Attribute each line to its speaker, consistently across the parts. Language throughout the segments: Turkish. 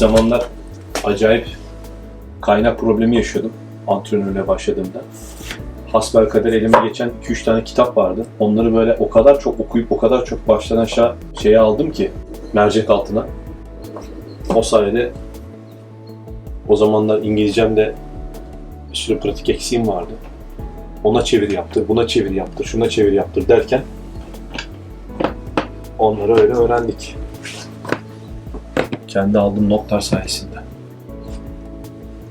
Speaker 1: zamanlar acayip kaynak problemi yaşıyordum antrenörle başladığımda. Hasbelkader elime geçen 2-3 tane kitap vardı. Onları böyle o kadar çok okuyup o kadar çok baştan aşağı şeye aldım ki mercek altına. O sayede o zamanlar İngilizcemde bir sürü pratik eksiğim vardı. Ona çevir yaptır, buna çevir yaptır, şuna çevir yaptır derken onları öyle öğrendik. Kendi aldığım notlar sayesinde.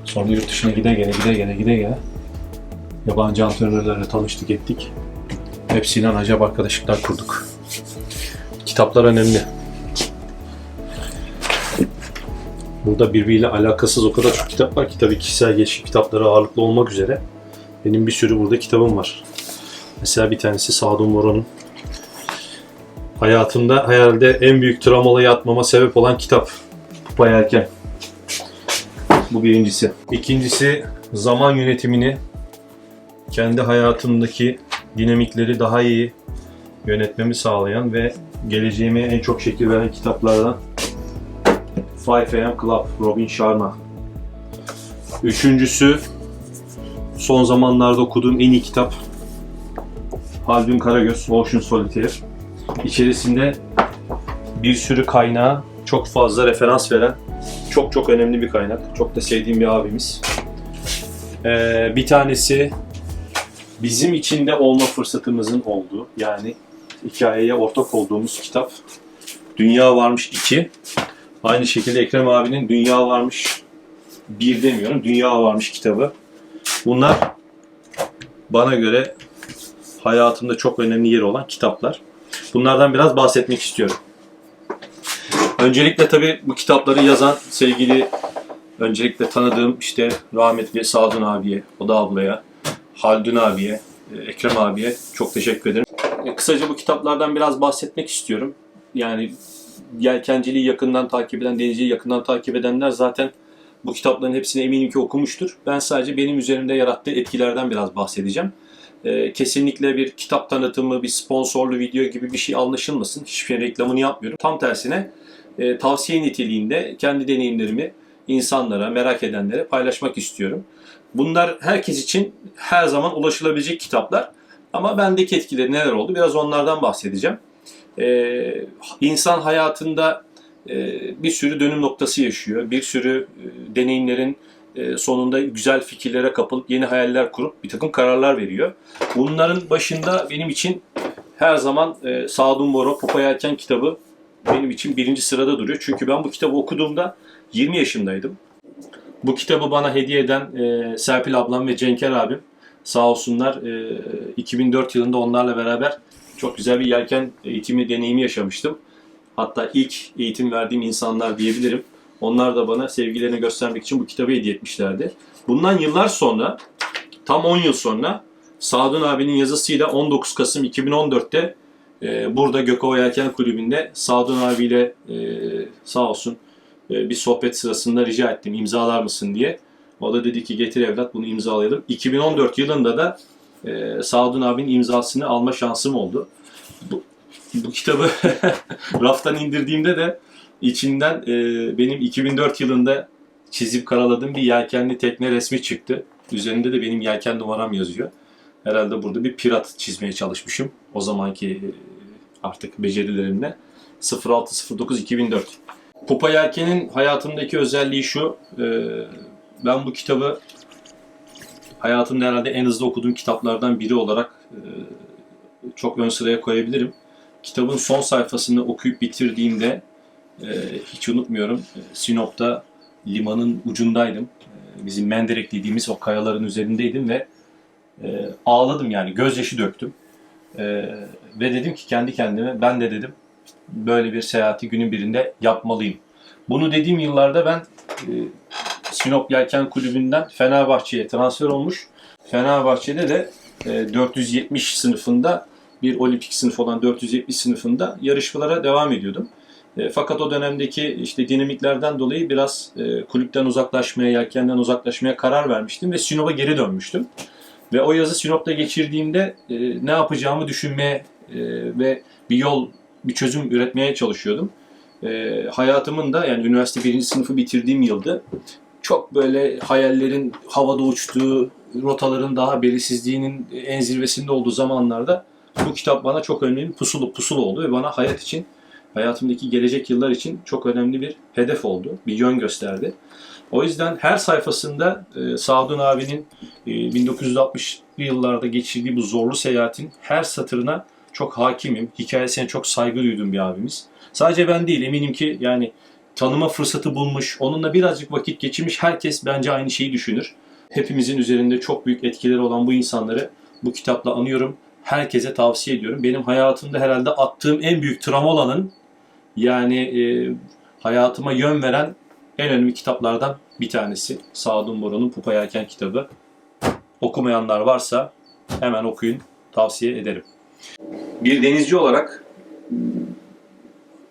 Speaker 1: Sonra yurt dışına gide gele gide gele gide gele yabancı antrenörlerle tanıştık ettik. Hepsiyle acayip arkadaşlıklar kurduk. Kitaplar önemli. Burada birbiriyle alakasız o kadar çok kitap var ki tabii kişisel gelişim kitapları ağırlıklı olmak üzere. Benim bir sürü burada kitabım var. Mesela bir tanesi Sadun Moron'un hayatımda herhalde en büyük travmalara atmama sebep olan kitap. Pupa Yelken. Bu birincisi. İkincisi zaman yönetimini kendi hayatımdaki dinamikleri daha iyi yönetmemi sağlayan ve geleceğime en çok şekil veren kitaplardan 5 AM Club, Robin Sharma. Üçüncüsü son zamanlarda okuduğum en iyi kitap Haldun Karagöz, Ocean Solitaire. İçerisinde bir sürü kaynağa çok fazla referans veren çok çok önemli bir kaynak. Çok da sevdiğim bir abimiz. Ee, bir tanesi bizim içinde olma fırsatımızın olduğu yani hikayeye ortak olduğumuz kitap Dünya Varmış 2. Aynı şekilde Ekrem abinin Dünya Varmış 1 demiyorum, Dünya Varmış kitabı. Bunlar bana göre hayatımda çok önemli yeri olan kitaplar. Bunlardan biraz bahsetmek istiyorum. Öncelikle tabii bu kitapları yazan sevgili, öncelikle tanıdığım işte rahmetli Sadun abiye, o da ablaya, Haldun abiye, Ekrem abiye çok teşekkür ederim. E, Kısaca bu kitaplardan biraz bahsetmek istiyorum. Yani yelkenciliği yakından takip eden, denizciliği yakından takip edenler zaten bu kitapların hepsini eminim ki okumuştur. Ben sadece benim üzerimde yarattığı etkilerden biraz bahsedeceğim. Ee, kesinlikle bir kitap tanıtımı, bir sponsorlu video gibi bir şey anlaşılmasın. Hiçbir reklamını yapmıyorum. Tam tersine e, tavsiye niteliğinde kendi deneyimlerimi insanlara, merak edenlere paylaşmak istiyorum. Bunlar herkes için her zaman ulaşılabilecek kitaplar. Ama bendeki etkileri neler oldu? Biraz onlardan bahsedeceğim. Ee, insan hayatında e, bir sürü dönüm noktası yaşıyor. Bir sürü e, deneyimlerin e, sonunda güzel fikirlere kapılıp yeni hayaller kurup bir takım kararlar veriyor. Bunların başında benim için her zaman e, Sadun Moro Popa Yelken kitabı benim için birinci sırada duruyor. Çünkü ben bu kitabı okuduğumda 20 yaşındaydım. Bu kitabı bana hediye eden e, Serpil ablam ve Cenker abim sağ olsunlar e, 2004 yılında onlarla beraber çok güzel bir yelken eğitimi deneyimi yaşamıştım. Hatta ilk eğitim verdiğim insanlar diyebilirim. Onlar da bana sevgilerini göstermek için bu kitabı hediye etmişlerdi. Bundan yıllar sonra, tam 10 yıl sonra Sadun abinin yazısıyla 19 Kasım 2014'te e, burada Gökova Yelken Kulübü'nde Sadun abiyle e, sağ olsun e, bir sohbet sırasında rica ettim imzalar mısın diye. O da dedi ki getir evlat bunu imzalayalım. 2014 yılında da e, Sadun abinin imzasını alma şansım oldu. Bu, bu kitabı raftan indirdiğimde de içinden benim 2004 yılında çizip karaladığım bir yelkenli tekne resmi çıktı. Üzerinde de benim yelken numaram yazıyor. Herhalde burada bir pirat çizmeye çalışmışım. O zamanki e, artık becerilerimle. 06.09.2004. Pupa Yelken'in hayatımdaki özelliği şu. e, ben bu kitabı hayatımda herhalde en hızlı okuduğum kitaplardan biri olarak e, çok ön sıraya koyabilirim. Kitabın son sayfasını okuyup bitirdiğimde hiç unutmuyorum. Sinop'ta limanın ucundaydım. Bizim Menderek dediğimiz o kayaların üzerindeydim ve e, ağladım yani gözyaşı döktüm. E, ve dedim ki kendi kendime ben de dedim böyle bir seyahati günün birinde yapmalıyım. Bunu dediğim yıllarda ben e, Sinop Yelken Kulübü'nden Fenerbahçe'ye transfer olmuş. Fenerbahçe'de de e, 470 sınıfında bir olimpik sınıf olan 470 sınıfında yarışmalara devam ediyordum. E, fakat o dönemdeki işte dinamiklerden dolayı biraz e, kulüpten uzaklaşmaya, yelkenden uzaklaşmaya karar vermiştim ve Sinop'a geri dönmüştüm. Ve o yazı Sinop'ta geçirdiğimde e, ne yapacağımı düşünmeye e, ve bir yol, bir çözüm üretmeye çalışıyordum. e, hayatımın da yani üniversite birinci sınıfı bitirdiğim yılda çok böyle hayallerin havada uçtuğu, rotaların daha belirsizliğinin en zirvesinde olduğu zamanlarda bu kitap bana çok önemli pusulu pusulu oldu ve bana hayat için, hayatımdaki gelecek yıllar için çok önemli bir hedef oldu, bir yön gösterdi. O yüzden her sayfasında e, Sadun abinin e, 1960'lı yıllarda geçirdiği bu zorlu seyahatin her satırına çok hakimim. Hikayesine çok saygı duyduğum bir abimiz. Sadece ben değil eminim ki yani tanıma fırsatı bulmuş, onunla birazcık vakit geçirmiş herkes bence aynı şeyi düşünür. Hepimizin üzerinde çok büyük etkileri olan bu insanları bu kitapla anıyorum. Herkese tavsiye ediyorum. Benim hayatımda herhalde attığım en büyük tramolanın yani e, hayatıma yön veren en önemli kitaplardan bir tanesi. Sadun Boru'nun Pupa Yelken kitabı. Okumayanlar varsa hemen okuyun. Tavsiye ederim. Bir denizci olarak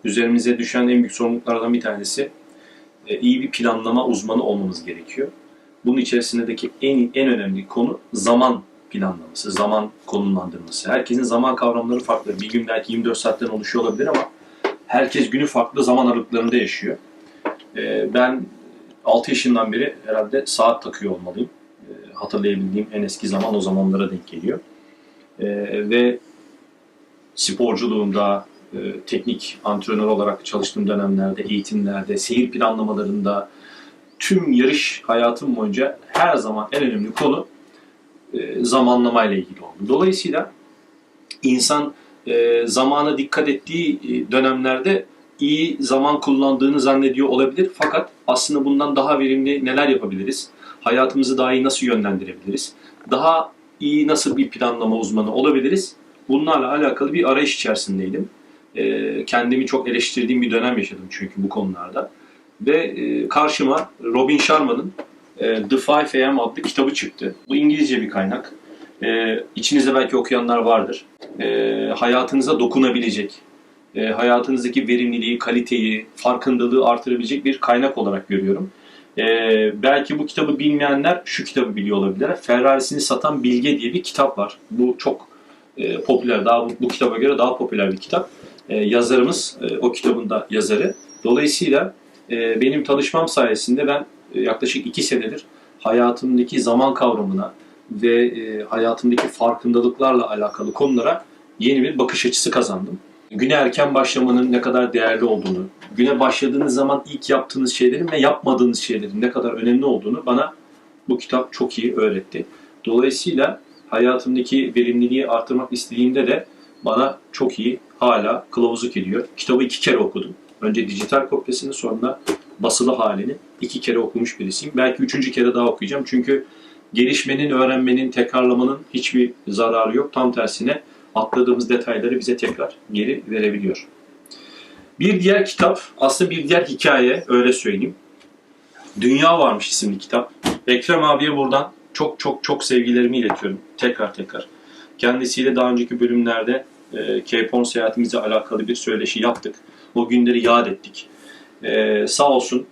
Speaker 1: üzerimize düşen en büyük sorumluluklardan bir tanesi e, iyi bir planlama uzmanı olmamız gerekiyor. Bunun içerisindeki en en önemli konu zaman planlaması, zaman konumlandırması. Herkesin zaman kavramları farklı. Bir gün belki 24 saatten oluşuyor olabilir ama herkes günü farklı zaman aralıklarında yaşıyor. E, Ben 6 yaşından beri herhalde saat takıyor olmalıyım. E, Hatırlayabildiğim en eski zaman o zamanlara denk geliyor. E, Ve sporculuğumda, e, teknik antrenör olarak çalıştığım dönemlerde, eğitimlerde, seyir planlamalarında, tüm yarış hayatım boyunca her zaman en önemli konu e, zamanlamayla ilgili oldu. Dolayısıyla insan e, zamana dikkat ettiği e, dönemlerde iyi zaman kullandığını zannediyor olabilir. Fakat aslında bundan daha verimli neler yapabiliriz? Hayatımızı daha iyi nasıl yönlendirebiliriz? Daha iyi nasıl bir planlama uzmanı olabiliriz? Bunlarla alakalı bir arayış içerisindeydim. E, kendimi çok eleştirdiğim bir dönem yaşadım çünkü bu konularda. Ve karşıma Robin Sharma'nın The 5 AM adlı kitabı çıktı. Bu İngilizce bir kaynak. E, içinizde belki okuyanlar vardır. E, hayatınıza dokunabilecek, e, hayatınızdaki verimliliği, kaliteyi, farkındalığı artırabilecek bir kaynak olarak görüyorum. E, belki bu kitabı bilmeyenler şu kitabı biliyor olabilirler. Ferrari'sini satan Bilge diye bir kitap var. Bu çok e, popüler, daha bu, bu kitaba göre daha popüler bir kitap. E, yazarımız e, o kitabın da yazarı. Dolayısıyla e, benim tanışmam sayesinde ben e, yaklaşık iki senedir hayatımdaki zaman kavramına ve e, hayatımdaki farkındalıklarla alakalı konulara yeni bir bakış açısı kazandım. Güne erken başlamanın ne kadar değerli olduğunu, güne başladığınız zaman ilk yaptığınız şeylerin ve yapmadığınız şeylerin ne kadar önemli olduğunu bana bu kitap çok iyi öğretti. Dolayısıyla hayatımdaki verimliliği artırmak istediğimde de bana çok iyi hala kılavuzluk ediyor. Kitabı iki kere okudum. Önce dijital kopyasını sonra basılı halini iki kere okumuş birisiyim. Belki üçüncü kere daha okuyacağım. Çünkü gelişmenin, öğrenmenin, tekrarlamanın hiçbir zararı yok. Tam tersine atladığımız detayları bize tekrar geri verebiliyor. Bir diğer kitap, aslında bir diğer hikaye, öyle söyleyeyim. Dünya Varmış isimli kitap. Ekrem abiye buradan çok çok çok sevgilerimi iletiyorum. Tekrar tekrar. Kendisiyle daha önceki bölümlerde e, Horn seyahatimizle alakalı bir söyleşi yaptık. O günleri yad ettik. E, sağ olsun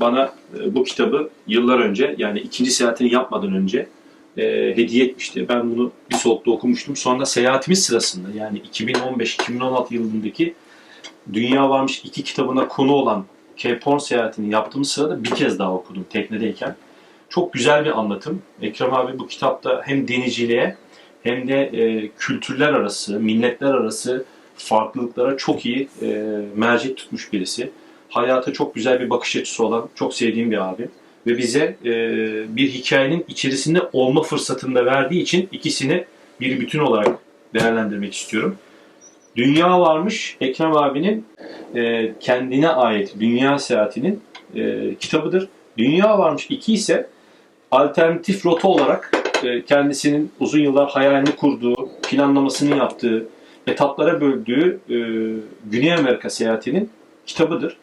Speaker 1: bana e, bu kitabı yıllar önce yani ikinci seyahatini yapmadan önce e, hediye etmişti. Ben bunu bir solukta okumuştum. Sonra seyahatimiz sırasında yani 2015-2016 yılındaki Dünya Varmış iki kitabına konu olan Cape Horn seyahatini yaptığımız sırada bir kez daha okudum teknedeyken. Çok güzel bir anlatım. Ekrem abi bu kitapta hem denizciliğe hem de e, kültürler arası, milletler arası farklılıklara çok iyi e, mercek tutmuş birisi. Hayata çok güzel bir bakış açısı olan, çok sevdiğim bir abi. Ve bize e, bir hikayenin içerisinde olma fırsatını da verdiği için ikisini bir bütün olarak değerlendirmek istiyorum. Dünya varmış Ekrem abinin e, kendine ait Dünya Seyahatinin e, kitabıdır. Dünya varmış 2 ise alternatif rota olarak e, kendisinin uzun yıllar hayalini kurduğu, planlamasını yaptığı, etaplara böldüğü e, Güney Amerika seyahatinin kitabıdır.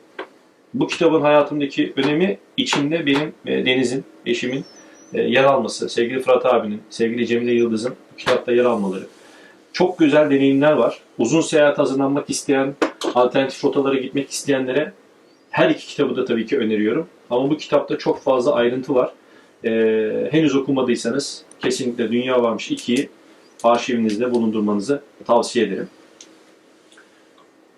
Speaker 1: Bu kitabın hayatımdaki önemi içinde benim e, Deniz'in, eşimin e, yer alması, sevgili Fırat abinin, sevgili Cemile Yıldız'ın bu kitapta yer almaları. Çok güzel deneyimler var. Uzun seyahat hazırlanmak isteyen, alternatif rotalara gitmek isteyenlere her iki kitabı da tabii ki öneriyorum. Ama bu kitapta çok fazla ayrıntı var. Ee, henüz okumadıysanız kesinlikle Dünya Varmış 2'yi arşivinizde bulundurmanızı tavsiye ederim.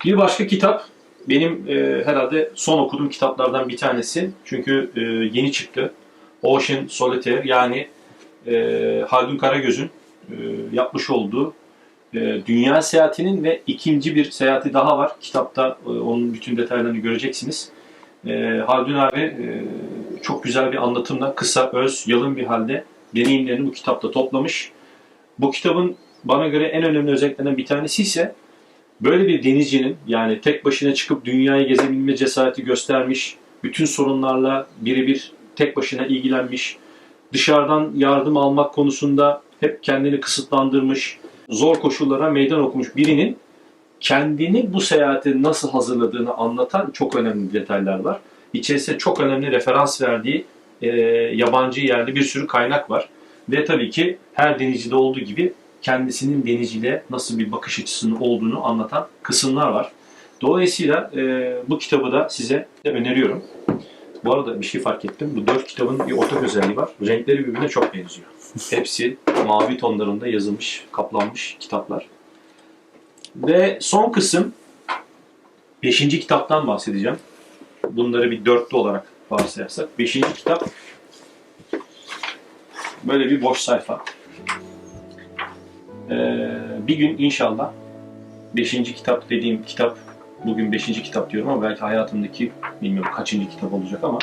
Speaker 1: Bir başka kitap benim e, herhalde son okuduğum kitaplardan bir tanesi. Çünkü e, yeni çıktı. Ocean Solitaire yani e, Haldun Karagöz'ün e, yapmış olduğu e, dünya seyahatinin ve ikinci bir seyahati daha var. Kitapta e, onun bütün detaylarını göreceksiniz. E, Haldun abi e, çok güzel bir anlatımla kısa, öz, yalın bir halde deneyimlerini bu kitapta toplamış. Bu kitabın bana göre en önemli özelliklerinden bir tanesi ise böyle bir denizcinin yani tek başına çıkıp dünyayı gezebilme cesareti göstermiş, bütün sorunlarla birebir tek başına ilgilenmiş, dışarıdan yardım almak konusunda hep kendini kısıtlandırmış, zor koşullara meydan okumuş birinin kendini bu seyahate nasıl hazırladığını anlatan çok önemli detaylar var. İçerisinde çok önemli referans verdiği e, yabancı yerli bir sürü kaynak var. Ve tabii ki her denizcide olduğu gibi kendisinin denizciliğe nasıl bir bakış açısının olduğunu anlatan kısımlar var. Dolayısıyla e, bu kitabı da size öneriyorum. Bu arada bir şey fark ettim. Bu dört kitabın bir ortak özelliği var. Renkleri birbirine çok benziyor. Hepsi mavi tonlarında yazılmış, kaplanmış kitaplar. Ve son kısım beşinci kitaptan bahsedeceğim. Bunları bir dörtlü olarak varsayarsak. Beşinci kitap böyle bir boş sayfa. Ee, bir gün inşallah beşinci kitap dediğim kitap bugün beşinci kitap diyorum ama belki hayatımdaki bilmiyorum kaçıncı kitap olacak ama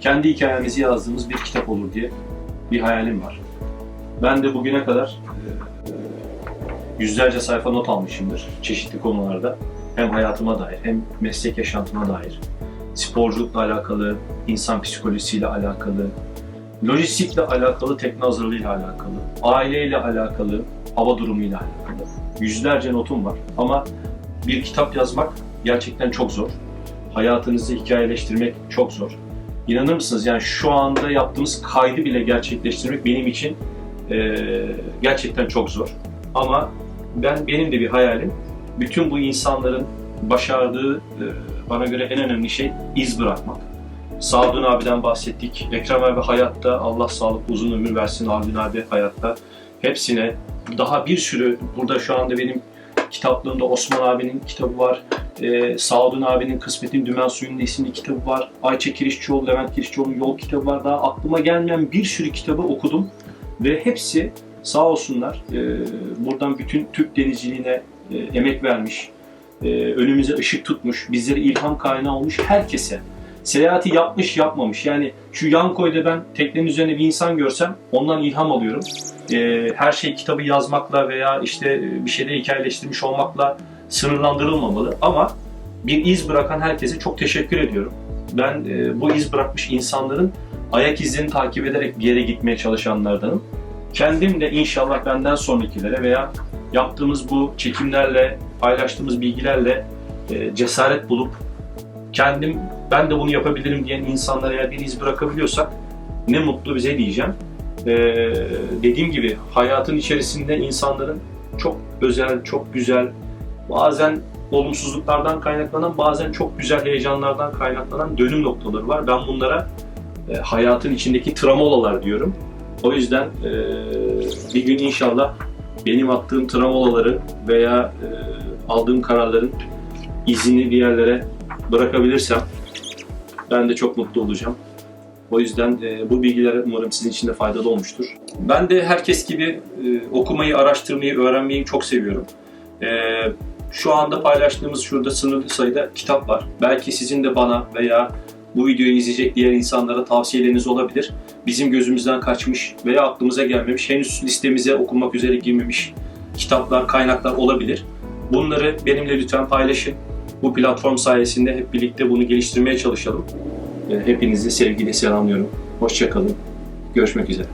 Speaker 1: kendi hikayemizi yazdığımız bir kitap olur diye bir hayalim var. Ben de bugüne kadar e, yüzlerce sayfa not almışımdır çeşitli konularda. Hem hayatıma dair hem meslek yaşantıma dair. Sporculukla alakalı, insan psikolojisiyle alakalı, lojistikle alakalı, tekne hazırlığıyla alakalı, aileyle alakalı, hava durumuyla alakalı. Yüzlerce notum var ama bir kitap yazmak gerçekten çok zor. Hayatınızı hikayeleştirmek çok zor. İnanır mısınız yani şu anda yaptığımız kaydı bile gerçekleştirmek benim için eee, gerçekten çok zor. Ama ben benim de bir hayalim bütün bu insanların başardığı e, bana göre en önemli şey iz bırakmak. Sadun abiden bahsettik. Ekrem abi hayatta Allah sağlık uzun ömür versin. Haldun abi hayatta. Hepsine daha bir sürü burada şu anda benim kitaplığımda Osman abinin kitabı var. E, Sadun abinin Kısmetin Dümen Suyu'nun isimli kitabı var. Ayça Kirişçioğlu, Levent Kirişçioğlu'nun Yol kitabı var. Daha aklıma gelmeyen bir sürü kitabı okudum. Ve hepsi sağ olsunlar e, buradan bütün Türk denizciliğine e, emek vermiş, e, önümüze ışık tutmuş, bizlere ilham kaynağı olmuş herkese. Seyahati yapmış yapmamış. Yani şu yan koyda ben teknenin üzerine bir insan görsem ondan ilham alıyorum. E, her şey kitabı yazmakla veya işte e, bir şeyde hikayeleştirmiş olmakla sınırlandırılmamalı. Ama bir iz bırakan herkese çok teşekkür ediyorum. Ben e, bu iz bırakmış insanların ayak izlerini takip ederek bir yere gitmeye çalışanlardanım. Kendim de inşallah benden sonrakilere veya yaptığımız bu çekimlerle, paylaştığımız bilgilerle e, cesaret bulup kendim ben de bunu yapabilirim diyen insanlara eğer bir iz bırakabiliyorsak ne mutlu bize diyeceğim. E, dediğim gibi hayatın içerisinde insanların çok özel, çok güzel, bazen olumsuzluklardan kaynaklanan, bazen çok güzel heyecanlardan kaynaklanan dönüm noktaları var. Ben bunlara e, hayatın içindeki travmalar diyorum. O yüzden e, bir gün inşallah benim attığım travmaları veya e, aldığım kararların izini bir yerlere bırakabilirsem ben de çok mutlu olacağım. O yüzden e, bu bilgiler umarım sizin için de faydalı olmuştur. Ben de herkes gibi e, okumayı, araştırmayı, öğrenmeyi çok seviyorum. E, şu anda paylaştığımız şurada sınırlı sayıda kitap var. Belki sizin de bana veya bu videoyu izleyecek diğer insanlara tavsiyeleriniz olabilir. Bizim gözümüzden kaçmış veya aklımıza gelmemiş, henüz listemize okunmak üzere girmemiş kitaplar, kaynaklar olabilir. Bunları benimle lütfen paylaşın. Bu platform sayesinde hep birlikte bunu geliştirmeye çalışalım. Hepinizi sevgiyle selamlıyorum. Hoşçakalın. Görüşmek üzere.